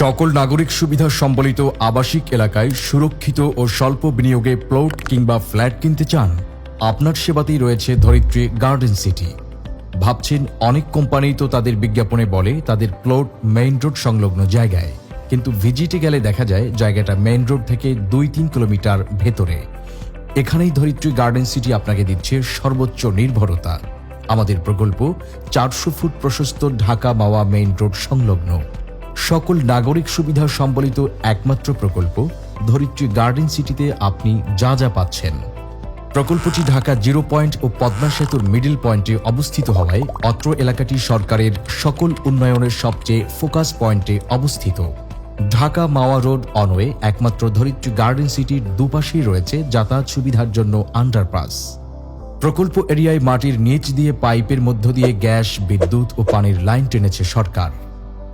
সকল নাগরিক সুবিধা সম্বলিত আবাসিক এলাকায় সুরক্ষিত ও স্বল্প বিনিয়োগে প্লট কিংবা ফ্ল্যাট কিনতে চান। আপনার সেবাতেই রয়েছে ধরিত্রী গার্ডেন সিটি। ভাবছেন অনেক কোম্পানি তো তাদের বিজ্ঞাপনে বলে তাদের প্লট মেইন রোড সংলগ্ন জায়গায়। কিন্তু ভিজিটে গেলে দেখা যায় জায়গাটা মেইন রোড থেকে দুই তিন কিলোমিটার ভেতরে। এখানেই ধরিত্রী গার্ডেন সিটি আপনাকে দিচ্ছে সর্বোচ্চ নির্ভরতা। আমাদের প্রকল্প চারশো ফুট প্রশস্ত ঢাকা মাওয়া মেইন রোড সংলগ্ন। সকল নাগরিক সুবিধা সম্বলিত একমাত্র প্রকল্প, ধরিত্রী গার্ডেন সিটিতে আপনি যা যা পাচ্ছেন। প্রকল্পটি ঢাকা জিরো পয়েন্ট ও পদ্মা সেতুর মিডিল পয়েন্টে অবস্থিত হওয়ায় অত্র এলাকাটি সরকারের সকল উন্নয়নের সবচেয়ে ফোকাস পয়েন্টে অবস্থিত। ঢাকা মাওয়া রোড অনওয়ে একমাত্র ধরিত্রী গার্ডেন সিটির দুপাশেই রয়েছে যাতায়াত সুবিধার জন্য আন্ডারপাস। প্রকল্প এরিয়ায় মাটির নিচ দিয়ে পাইপের মধ্য দিয়ে গ্যাস, বিদ্যুৎ ও পানির লাইন টেনেছে সরকার।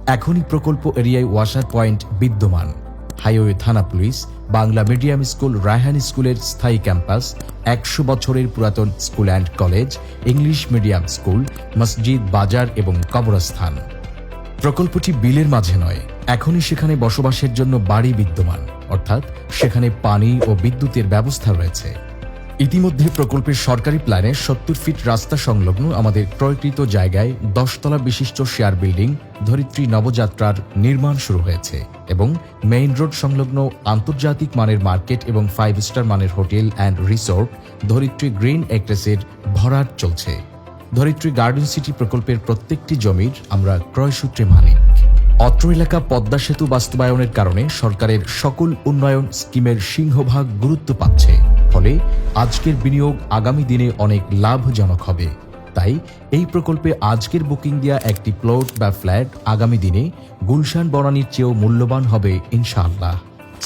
এখনই প্রকল্প এরিয়ায় ওয়াসার পয়েন্ট বিদ্যমান। হাইওয়ে থানা police, Bangla medium school, Raihan স্কুলের স্থায়ী ক্যাম্পাস, একশো বছরের পুরাতন school and college, English medium school, মসজিদ, বাজার এবং কবরস্থান। প্রকল্পটি বিলের মাঝে নয়, এখনই সেখানে বসবাসের জন্য বাড়ি বিদ্যমান, অর্থাৎ সেখানে পানি ও বিদ্যুতের ব্যবস্থা রয়েছে। ইতিমধ্যে প্রকল্পের সরকারি প্ল্যানে সত্তর ফিট রাস্তা সংলগ্ন আমাদের ক্রয়কৃত জায়গায় দশতলা বিশিষ্ট শেয়ার বিল্ডিং ধরিত্রী নবযাত্রার নির্মাণ শুরু হয়েছে এবং মেইন রোড সংলগ্ন আন্তর্জাতিক মানের মার্কেট এবং ফাইভ স্টার মানের hotel and resort Dharitri green এক্রেসের ভরাট চলছে। ধরিত্রী গার্ডেন সিটি প্রকল্পের প্রত্যেকটি জমির আমরা ক্রয়সূত্রে মালিক। অত্র এলাকা পদ্মা সেতু বাস্তবায়নের কারণে সরকারের সকল উন্নয়ন স্কিমের সিংহভাগ গুরুত্ব পাচ্ছে। ফলে আজকের বিনিয়োগ আগামী দিনে অনেক লাভজনক হবে। তাই এই প্রকল্পে আজকের বুকিং দেওয়া একটি প্লট বা ফ্ল্যাট আগামী দিনে গুলশান বনানীর চেয়েও মূল্যবান হবে ইনশাআল্লাহ।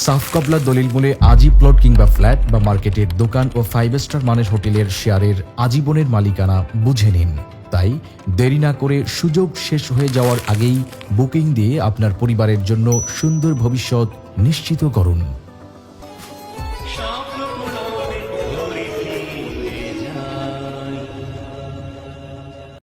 সাফ কবলা দলিল মূলে আজই প্লট কিংবা ফ্ল্যাট বা মার্কেটের দোকান ও ফাইভ স্টার মানের হোটেলের শেয়ারের আজীবনের মালিকানা বুঝে নিন। তাই দেরি না করে সুযোগ শেষ হয়ে যাওয়ার আগেই বুকিং দিয়ে আপনার পরিবারের জন্য সুন্দর ভবিষ্যৎ নিশ্চিত করুন।